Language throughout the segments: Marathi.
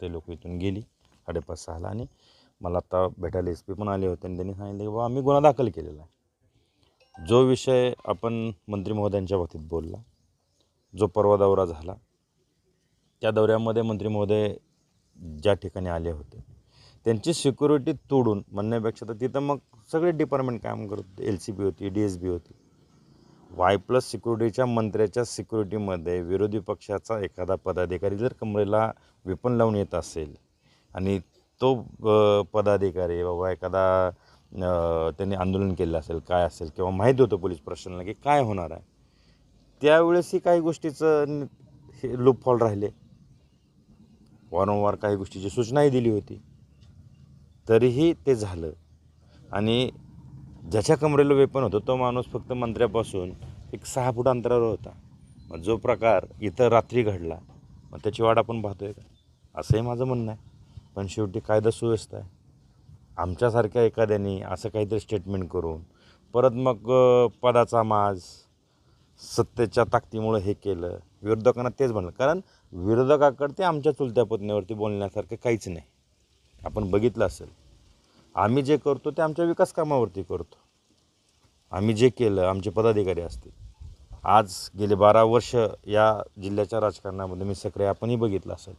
ते लोक इथून गेली साडेपाच सहाला आणि मला आत्ता भेटायला एस पी पण आले होते आणि त्यांनी सांगितलं की बाबा आम्ही गुन्हा दाखल केलेला आहे. जो विषय आपण मंत्री महोदयांच्या बाबतीत बोलला जो परवा दौरा झाला त्या दौऱ्यामध्ये मंत्री महोदय ज्या ठिकाणी आले होते त्यांची सिक्युरिटी तोडून म्हणण्यापेक्षा तर तिथं मग सगळे डिपार्टमेंट काम करत होते एल सी बी होती डी एस बी होती. वाय प्लस सिक्युरिटीच्या मंत्र्याच्या सिक्युरिटीमध्ये विरोधी पक्षाचा एखादा पदाधिकारी जर कमरेला विपण लावून येत असेल आणि तो पदाधिकारी बाबा एखादा त्यांनी आंदोलन केलं असेल काय असेल किंवा माहीत होतं पोलीस प्रशासनाला की काय होणार आहे त्यावेळेसही काही गोष्टीचं हे लूपफॉल राहिले. वारंवार काही गोष्टीची सूचनाही दिली होती. तरीही ते झालं. आणि ज्याच्या कमरेला वेपन होतं तो माणूस फक्त मंत्र्यापासून एक सहा फूट अंतरावर होता. मग जो प्रकार इथं रात्री घडला मग त्याची वाट आपण पाहतोय का? असंही माझं म्हणणं आहे. पण शेवटी कायदा सुव्यवस्था आहे. आमच्यासारख्या एखाद्याने असं काहीतरी स्टेटमेंट करून परत मग पदाचा माज सत्तेच्या ताकदीमुळं हे केलं. विरोधकांना तेच म्हणलं. कारण विरोधकाकडे ते आमच्या चुलत्या पत्नीवरती बोलण्यासारखं काहीच नाही. आपण बघितलं असेल. आम्ही जे करतो ते आमच्या विकास कामावरती करतो. आम्ही जे केलं आमचे पदाधिकारी असतील. आज गेले बारा वर्ष या जिल्ह्याच्या राजकारणामध्ये मी सक्रिय आपणही बघितलं असेल.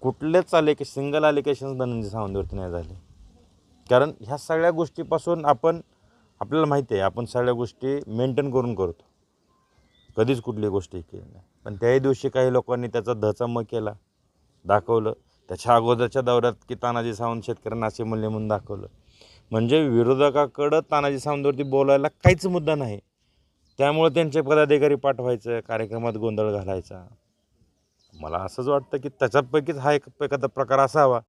कुठलेच आलेके सिंगल आलिकेशन्स धनंजय सावंतवरती नाही झाले. कारण ह्या सगळ्या गोष्टीपासून आपण आपल्याला माहिती आहे आपण सगळ्या गोष्टी मेंटेन करून करतो. कधीच कुठली गोष्ट केली नाही. पण त्याही दिवशी काही लोकांनी त्याचा धचा केला दाखवलं. त्याच्या अगोदरच्या दौऱ्यात की तानाजी सावंत शेतकऱ्यांना असे मूल्य म्हणून दाखवलं. म्हणजे विरोधकाकडं तानाजी सावंतवरती बोलायला काहीच मुद्दा नाही. त्यामुळे त्यांचे पदाधिकारी पाठवायचं कार्यक्रमात गोंधळ घालायचा. मला असंच वाटतं की त्याच्यापैकीच हा एक एखादा प्रकार असावा.